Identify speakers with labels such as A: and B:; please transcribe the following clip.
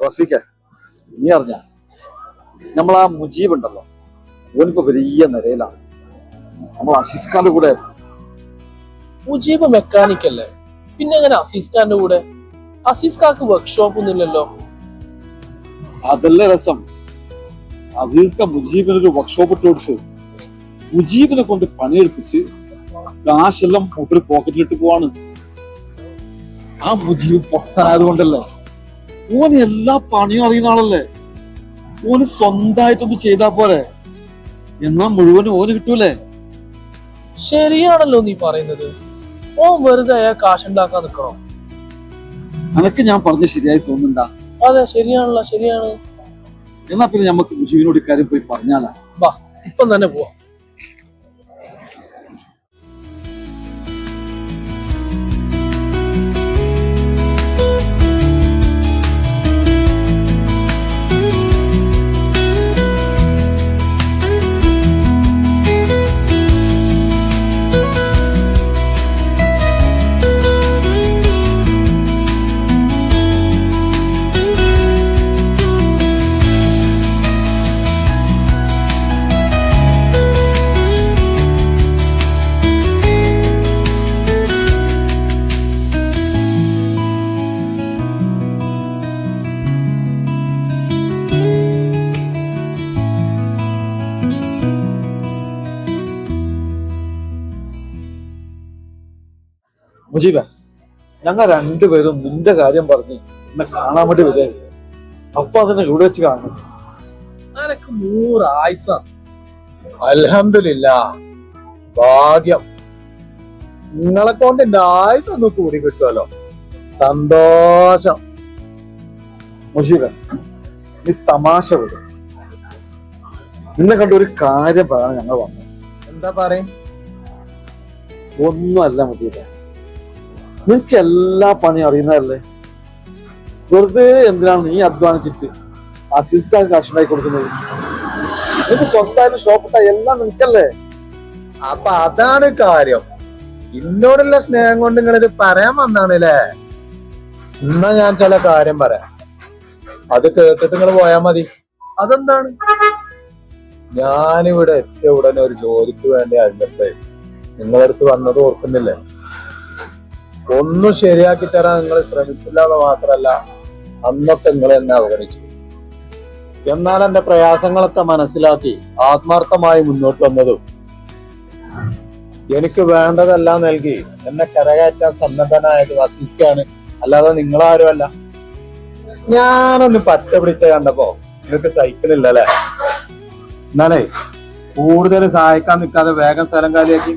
A: റഫീഖ നീ അറിഞ്ഞ? നമ്മളാ മുജീബ് ഉണ്ടല്ലോ. ഓനിപ്പോ വലിയ നിലയിലാണ് നമ്മൾ അസീസ് ഖാന്റെ കൂടെ
B: മുജീബ് മെക്കാനിക് അല്ലേ? പിന്നെ അങ്ങനെ അസീസ് ഖാന്റെ കൂടെ? അസീസ് ഖാക്ക് വർക്ക്ഷോപ്പ് ഒന്നും ഇല്ലല്ലോ.
A: അതല്ലേ രസം. അസീസ് ഖാൻ മുജീബിന് ഒരു വർക്ക്ഷോപ്പ് ഇട്ട് കൊടുത്ത് മുജീബിനെ കൊണ്ട് പണിയെടുപ്പിച്ച് കാശെല്ലാം മൂപ്പര് പോക്കറ്റിലിട്ട് പോവാണ്. ആ മുജീബ് പൊട്ടനായത് കൊണ്ടല്ലേ? ഓന് എല്ലാ പണിയും അറിയുന്ന ആളല്ലേ? ഓന് സ്വന്തമായിട്ടൊന്ന് ചെയ്താ പോരെ? എന്നാ മുഴുവനും ഓന് കിട്ടൂലേ?
B: ശരിയാണല്ലോ നീ പറയുന്നത്. ഓൻ വെറുതെ അയാൾ കാശുണ്ടാക്കാൻ നിക്കണോ
A: അനക്ക് ഞാൻ പറഞ്ഞ ശരിയായി തോന്നുന്നുണ്ടാ?
B: അതെ ശരിയാണല്ലോ ശരിയാണ്.
A: എന്നാ പിന്നെ നമുക്ക് മുജീബിനോട് ഇക്കാര്യം പോയി പറഞ്ഞാലാ?
B: വാ ഇപ്പം തന്നെ പോവാം.
A: മുജീബ ഞങ്ങൾ രണ്ടുപേരും നിന്റെ കാര്യം പറഞ്ഞ് എന്നെ കാണാൻ വേണ്ടി വിചാരിച്ചു അപ്പൊ അതിനെ ഇവിടെ വെച്ച് കാണുന്നു
C: ഭാഗ്യം. നിങ്ങളെ കൊണ്ട് എന്റെ ആയുസ് ഒന്ന് കൂടി കിട്ടുമല്ലോ. സന്തോഷം.
A: മുജീബ നീ തമാശ വിടും. നിന്നെ കണ്ട ഒരു കാര്യം പറയാൻ ഞങ്ങൾ വന്നു.
C: എന്താ പറയും?
A: ഒന്നുമല്ല മുജീബ. നിനക്ക് എല്ലാ പണിയും അറിയുന്നതല്ലേ? വെറുതെ എന്തിനാണ് നീ അധ്വാനിച്ചിട്ട് അസീസ്ക്കാൻ കാശുണ്ടായി കൊടുക്കുന്നത്? നിനക്ക് സ്വന്തമായിട്ട് ഷോപ്പിട്ട എല്ലാം നിനക്കല്ലേ?
C: അപ്പൊ അതാണ് കാര്യം. എന്നോടുള്ള സ്നേഹം കൊണ്ട് നിങ്ങൾ ഇത് പറയാൻ വന്നാണല്ലേ? എന്നാ ഞാൻ ചില കാര്യം പറയാം. അത് കേട്ടിട്ട് നിങ്ങൾ പോയാ മതി.
B: അതെന്താണ്?
C: ഞാനിവിടെ എത്തിയ ഉടനെ ഒരു ജോലിക്ക് വേണ്ടി അറിഞ്ഞപ്പോ നിങ്ങളടുത്ത് വന്നത് ഓർക്കുന്നില്ലേ? ഒന്നും ശരിയാക്കി തരാൻ നിങ്ങൾ ശ്രമിച്ചില്ല എന്ന് മാത്രല്ല അന്നൊക്കെ നിങ്ങൾ എന്നെ അവഗണിച്ചു. എന്നാൽ എന്റെ പ്രയാസങ്ങളൊക്കെ മനസ്സിലാക്കി ആത്മാർത്ഥമായി മുന്നോട്ട് വന്നതും എനിക്ക് വേണ്ടതെല്ലാം നൽകി എന്നെ കരകയറ്റാൻ സന്നദ്ധനായത് വസിസ്കാണ് അല്ലാതെ നിങ്ങളാരും അല്ല ഞാനൊന്ന് പച്ച പിടിച്ച കണ്ടപ്പോ നിങ്ങൾക്ക് സഹിക്കണില്ലല്ലേ എന്നാലേ കൂടുതൽ സഹായിക്കാൻ നിൽക്കാതെ വേഗം സ്ഥലം കാലിയാക്കി.